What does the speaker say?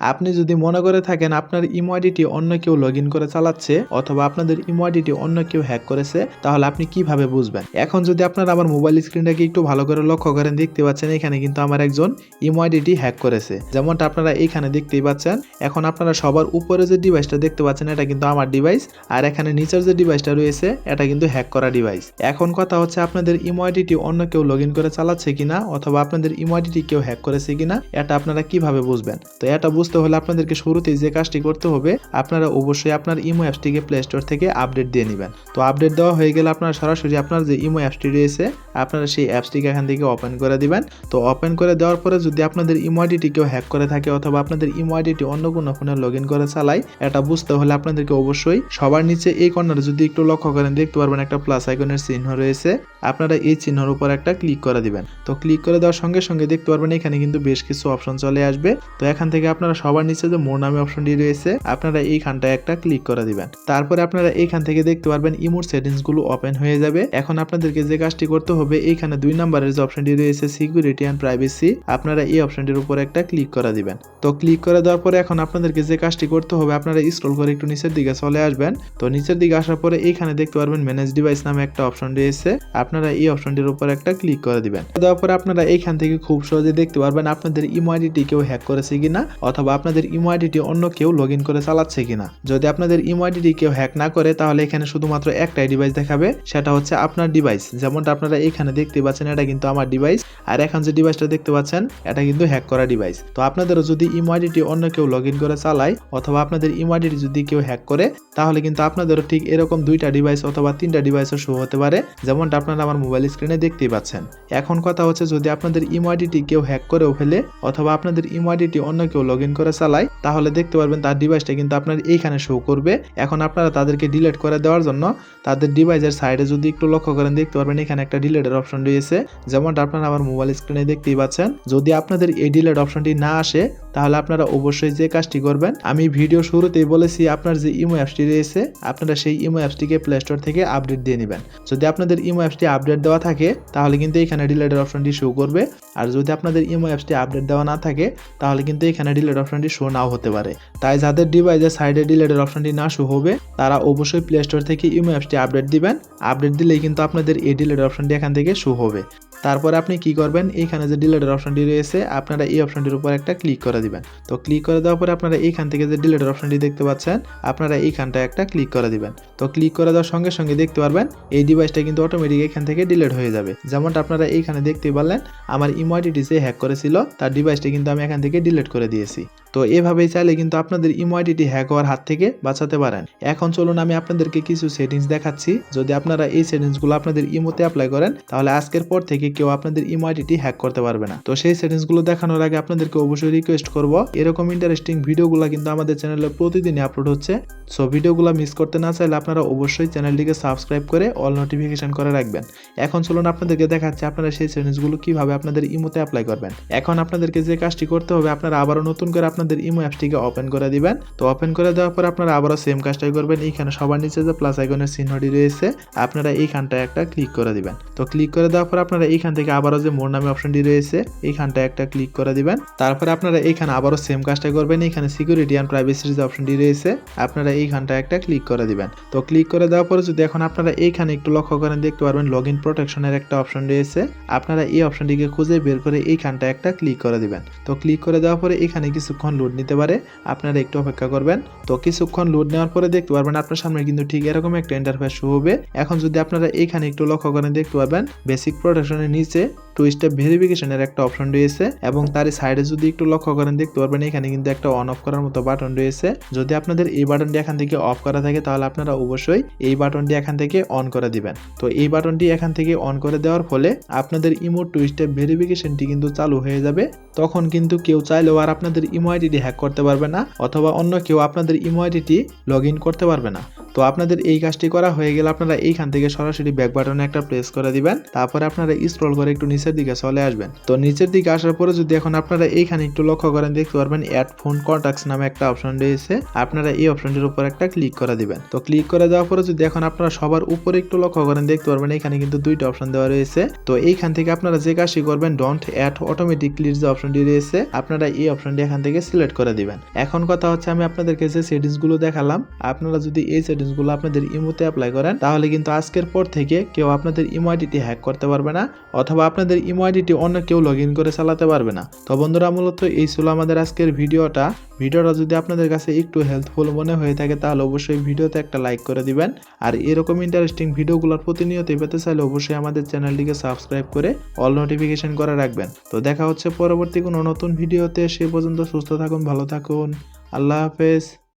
আপনি যদি মনে করে থাকেন আপনার ইমো আইডিটি অন্য কেউ লগ করে চালাচ্ছে অথবা আপনাদের ইমো আইডিটি অন্য কেউ হ্যাক করেছে, তাহলে আপনি কীভাবে বুঝবেন? এখন যদি আপনারা আমার মোবাইল স্ক্রিনটাকে একটু ভালো করে লক্ষ্য করেন, দেখতে পাচ্ছেন এখানে কিন্তু আমার একজন ইমো আইডিটি হ্যাক করেছে। যেমনটা আপনারা এইখানে দেখতেই পাচ্ছেন, এখন আপনারা সবার উপরে যে ডিভাইসটা দেখতে পাচ্ছেন, এটা কিন্তু আমার ডিভাইস আর এখানে নিচের যে ডিভাইসটা রয়েছে, এটা কিন্তু হ্যাক করা ডিভাইস এখন কথা হচ্ছে আপনাদের ইমো আইডিটি অন্য কেউ লগ করে চালাচ্ছে কিনা, অথবা আপনাদের ইমো কেউ হ্যাক করেছে কিনা, এটা আপনারা কীভাবে বুঝবেন? তো এটা বুঝতে হলে আপনাদেরকে শুরুতেই যে কাজটি করতে হবে, আপনারা অবশ্যই আপনার ইমো অ্যাপসটিকে প্লে স্টোর থেকে আপডেট দিয়ে নেবেন। তো আপডেট দেওয়া হয়ে গেলে আপনারা সরাসরি আপনার যে ইমো অ্যাপসটি রয়েছে, আপনারা সেই অ্যাপসটিকে এখান থেকে ওপেন করে দিবেন। তো ওপেন করে দেওয়ার পরে যদি আপনাদের ইমো আইডিটি কেউ হ্যাক করে থাকে অথবা আপনাদের ইমো আইডিটি অন্য কোনো ফোনে লগ ইন করে চালায়, এটা বুঝতে হলে আপনাদেরকে অবশ্যই সবার নিচে এই কর্নারে যদি একটু লক্ষ্য করেন, দেখতে পারবেন একটা প্লাস আইকনের চিহ্ন রয়েছে। আপনারা এই চিহ্নের উপর একটা ক্লিক করে দিবেন। তো ক্লিক করে দেওয়ার সঙ্গে সঙ্গে দেখতে পারবেন এখানে কিন্তু বেশ কিছু অপশন চলে আসবে। তো এখান থেকে আপনারা সবার নিচে যে মোর নামে অপশনটি রয়েছে, আপনারা এইখানটায় একটা ক্লিক করে দিবেন। তারপরে আপনারা এইখান থেকে দেখতে পারবেন ইমোর সেটিংসগুলো ওপেন হয়ে যাবে। এখন আপনাদেরকে যে কাজটি করতে হবে, এইখানে দুই নাম্বারের যে অপশনটি রয়েছে সিকিউরিটি অ্যান্ড প্রাইভেসি আপনারা এই অপশনটির উপর একটা ক্লিক করে দিবেন। তো ক্লিক করে দেওয়ার পরে এখন আপনাদেরকে যে কাজটি করতে হবে, আপনারা স্ক্রল করে একটু নিচের দিকে চলে আসবেন। তো নিচের দিকে আসার পরে এইখানে দেখতে পারবেন ম্যানেজ ডিভাইস নামে একটা অপশন রয়েছে। আপনারা এই অপশনটির উপর একটা ক্লিক করে দিবেন। দেওয়ার পরে আপনারা এইখান থেকে খুব সহজে দেখতে পারবেন আপনাদের ইমো আইডিটি কেউ হ্যাক করেছে কিনা, অথবা আপনাদের ইমো আইডিটি অন্য কেউ লগ করে চালাচ্ছে কিনা। যদি আপনাদের ইমো আইডিটি কেউ হ্যাক না করে, তাহলে এখানে শুধুমাত্র একটাই ডিভাইস দেখাবে, সেটা হচ্ছে আপনার ডিভাইস যেমনটা আপনারা এখানে দেখতে পাচ্ছেন, এটা কিন্তু আমার ডিভাইস আর এখন যে ডিভাইসটা দেখতে পাচ্ছেন, এটা কিন্তু হ্যাক করা ডিভাইস তো আপনাদেরও যদি ইমো আইডিটি অন্য কেউ লগ করে চালায়, অথবা আপনাদের ইমো আইডিটি যদি কেউ হ্যাক করে, তাহলে কিন্তু আপনাদেরও ঠিক এরকম দুইটা ডিভাইস অথবা তিনটা ডিভাইসও শো হতে পারে, যেমনটা আপনারা আমার মোবাইল স্ক্রিনে দেখতেই পাচ্ছেন। এখন কথা হচ্ছে, যদি আপনাদের ইমো আইডিটি কেউ হ্যাক করেও ফেলে, অথবা আপনাদের ইমো আইডিটি অন্য কেউ লগ করে চালাই তাহলে দেখতে পারবেন তার ডিভাইসটা কিন্তু আপনার এইখানে শো করবে। এখন আপনারা তাদেরকে ডিলেট করে দেওয়ার জন্য তাদের ডিভাইসের সাইডে যদি একটু লক্ষ্য করেন, দেখতে পারবেন এখানে একটা ডিলেটের অপশন রয়েছে। যেমনটা আপনারা আমার মোবাইল স্ক্রিনে দেখতেই পাচ্ছেন, যদি আপনাদের এই ডিলেট অপশনটি না আসে তাহলে আপনারা অবশ্যই যে কাজটি করবেন, আমি ভিডিও শুরুতেই বলেছি আপনার যে ইমো অ্যাপসটি রয়েছে, আপনারা সেই ইমো অ্যাপসটিকে প্লে স্টোর থেকে আপডেট দিয়ে নেবেন। যদি আপনাদের ইমো অ্যাপসটি আপডেট দেওয়া থাকে, তাহলে কিন্তু এখানে ডিলেটের অপশনটি শো করবে। আর যদি আপনাদের ইমো অ্যাপসটি আপডেট দেওয়া না থাকে, তাহলে কিন্তু এখানে ডিলেট অপশনটি শো নাও হতে পারে। তাই যাদের ডিভাইসের সাইডে ডিলেটের অপশনটি না শো হবে, তারা অবশ্যই প্লে স্টোর থেকে ইমো অ্যাপসটি আপডেট দিবেন। আপডেট দিলেই কিন্তু আপনাদের এই ডিলেটের অপশনটি এখান থেকে শো হবে। তারপরে আপনি কি করবেন? এইখানে যে ডিলেটের অপশনটি রয়েছে, আপনারা এই অপশনটির উপর একটা ক্লিক করে দিবেন। তো ক্লিক করে দেওয়ার পরে আপনারা এইখান থেকে যে ডিলেটের অপশনটি দেখতে পাচ্ছেন, আপনারা এইখানটায় একটা ক্লিক করে দিবেন। তো ক্লিক করে দেওয়ার সঙ্গে সঙ্গে দেখতে পারবেন, এই ডিভাইসটা কিন্তু অটোমেটিক এখান থেকে ডিলেট হয়ে যাবে। যেমনটা আপনারা এইখানে দেখতে পারলেন, আমার ইমোআইডিটি যে হ্যাক করেছিল, তার ডিভাইসটা কিন্তু আমি এখান থেকে ডিলেট করে দিয়েছি। তো এভাবেই চাইলে কিন্তু আপনাদের ইমোআইডিটি হ্যাক হওয়ার হাত থেকে বাঁচাতে পারেন। এখন চলুন আমি আপনাদেরকে কিছু সেটিংস দেখাচ্ছি। যদি আপনারা এই সেটিংসগুলো আপনাদের ইমোতে অ্যাপ্লাই করেন, তাহলে আজকের পর থেকে কেউ আপনাদের ইমোআইডিটি হ্যাক করতে পারবে না। তো সেই সেটিংসগুলো দেখানোর আগে আপনাদেরকে অবশ্যই রিকোয়েস্ট করব। এরকম ইন্টারেস্টিং ভিডিওগুলো কিন্তু আমাদের চ্যানেলে প্রতিদিনই আপলোড হচ্ছে। সো ভিডিওগুলো মিস করতে না চাইলে আপনারা অবশ্যই চ্যানেলটিকে সাবস্ক্রাইব করে অল নোটিফিকেশন করে রাখবেন। এখন চলুন আপনাদেরকে দেখাচ্ছি আপনারা সেই সেটিংসগুলো কীভাবে আপনাদের ইমোতে অ্যাপ্লাই করবেন। এখন আপনাদেরকে যে কাজটি করতে হবে, আপনারা আবারও নতুন করে আপনাদের ইমো অ্যাপসটিকে ওপেন করে দিবেন। তো ওপেন করে দেওয়ার পর আপনারা আবারও সেম কাজটাই করবেন। এইখানে সবার নিচে যে প্লাস আইকনের চিহ্নটি রয়েছে, আপনারা এইখানটায় একটা ক্লিক করে দিবেন। তো ক্লিক করে দেওয়ার পর আপনারা এইখান থেকে আবারও যে মোর নামে অপশনটি রয়েছে, এইখানটায় একটা ক্লিক করে দিবেন। তারপরে আপনারা এইখানে আবারও সেম কাজটা করবেন। এইখানে সিকিউরিটি অ্যান্ড প্রাইভেসির যে অপশনটি রয়েছে, আপনারা এইখানটায় একটা ক্লিক করে দিবেন। তো ক্লিক করে দেওয়ার পরে যদি এখন আপনারা এইখানে একটু লক্ষ্য করেন, দেখতে পারবেন লগ ইন প্রোটেকশনের একটা অপশন রয়েছে। আপনারা এই অপশনটিকে খুঁজে বের করে এইখানটায় একটা ক্লিক করে দিবেন। তো ক্লিক করে দেওয়ার পরে এখানে কিছুক্ষণ লোড নিতে পারে, আপনারা একটু অপেক্ষা করবেন। তো কিছুক্ষণ লোড নেওয়ার পরে দেখতে পারবেন আপনার সামনে কিন্তু ঠিক এরকম একটা ইন্টারফেস শো হবে। এখন যদি আপনারা এখানে একটু লক্ষ্য করেন দেখতে পারবেন বেসিক প্রোটেকশনের নিচে টু স্টেপ ভেরিফিকেশনের একটা অপশন রয়েছে এবং তার সাইডে যদি একটু লক্ষ্য করেন, দেখতে পারবেন এখানে কিন্তু একটা অন অফ করার মতো বাটন রয়েছে। যদি আপনাদের এই বাটনটি এখান থেকে অফ করা থাকে, তাহলে আপনারা অবশ্যই এই বাটনটি এখান থেকে অন করে দিবেন। তো এই বাটনটি এখান থেকে অন করে দেওয়ার ফলে আপনাদের ইমো টু স্টেপ ভেরিফিকেশনটি কিন্তু চালু হয়ে যাবে। তখন কিন্তু কেউ চাইলেও আর আপনাদের ইমো আইডিটি হ্যাক করতে পারবে না, অথবা অন্য কেউ আপনাদের ইমো আইডিটি লগ করতে পারবে না। তো আপনাদের এই কাজটি করা হয়ে গেলে আপনারা এইখান থেকে সরাসরি ব্যাক বাটনে একটা প্রেস করে দিবেন, তারপরে আপনারা স্ক্রল করে একটু নিচের দিকে চলে আসবেন। তো নিচের দিকে আসার পরে যদি এখন আপনারা এইখানে একটু লক্ষ্য করেন, দেখতে পারবেন অ্যাড ফোন কন্ট্যাক্টস নামে একটা অপশন রয়েছে। আপনারা এই অপশনটির উপর একটা ক্লিক করে দিবেন। তো ক্লিক করে দেওয়ার পরে যদি এখন আপনারা সবার উপরে একটু লক্ষ্য করেন, দেখতে পারবেন এখানে কিন্তু দুইটা অপশন দেওয়া রয়েছে। তো এইখান থেকে আপনারা যে কাজটি করবেন ডোন্ট অ্যাড অটোমেটিকলি যে অপশনটি রয়েছে, আপনারা এই অপশনটি এখান থেকে সিলেক্ট করে দিবেন। এখন কথা হচ্ছে আমি আপনাদেরকে যে সেটিংসগুলো দেখালাম, আপনারা যদি এই সেটিংস গুলো আপনাদের ইমোতে অ্যাপ্লাই করেন, তাহলে কিন্তু আজকের পর থেকে কেউ আপনাদের ইমো আইডিটি হ্যাক করতে পারবে না, অথবা আপনাদের ইমো আইডিটি অন্য কেউ লগ করে চালাতে পারবে না। তো বন্ধুরা, মূলত এই ছিল আমাদের আজকের ভিডিওটা। ভিডিওটা যদি আপনাদের কাছে একটু হেল্পফুল মনে হয়ে থাকে, তাহলে অবশ্যই ভিডিওতে একটা লাইক করে দিবেন। আর এরকম ইন্টারেস্টিং ভিডিওগুলোর প্রতিনিয়ত পেতে চাইলে অবশ্যই আমাদের চ্যানেলটিকে সাবস্ক্রাইব করে অল নোটিফিকেশন করে রাখবেন। তো দেখা হচ্ছে পরবর্তী কোনো নতুন ভিডিওতে, সে পর্যন্ত সুস্থ থাকুন, ভালো থাকুন। আল্লাহ হাফেজ।